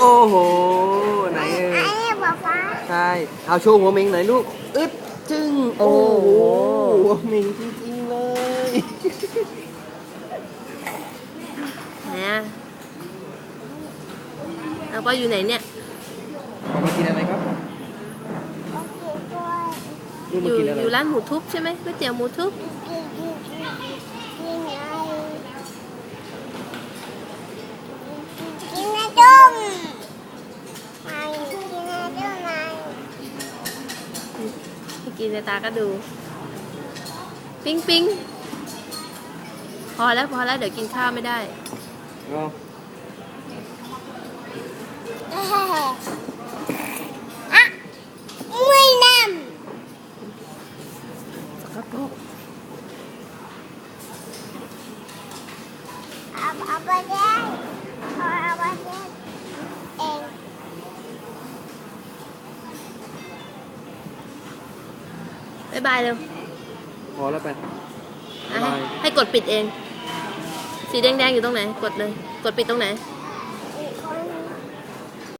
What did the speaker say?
โอ้โห ไหนเอ่ไอ้ยเนี่ยป๊าป๊าใช่ เอาโชว์หัวเมงหน่อยลูก อึดจึ้ง โอ้โห หัวเมงจริงๆเลย ไหนอะเอาป้าอยู่ไหนเนี่ย เอามากินอะไรครับโอเคด้วยลูกอมายู่กินอะไรอยู่ร้านหมูทุบใช่ไหมก๋วยเตี๋ยวหมูทุบ กินกินกินกินไงกินนะจุ่มไอ้กินนะจุ่มไอ้ ให้ กินในตาก็ดู ปิ้งปิ้งพอแล้วพอแล้วเดี๋ยวกินข้าวไม่ได้เอาอะไม่นสกปรกำเอาเอาไปได้เอาเอาไปายบายเร็วพอแล้วไปอะให้บ๊ายบายให้กดปิดเอง สีแดงๆอยู่ตรงไหน กดเลย กดปิดตรงไหนต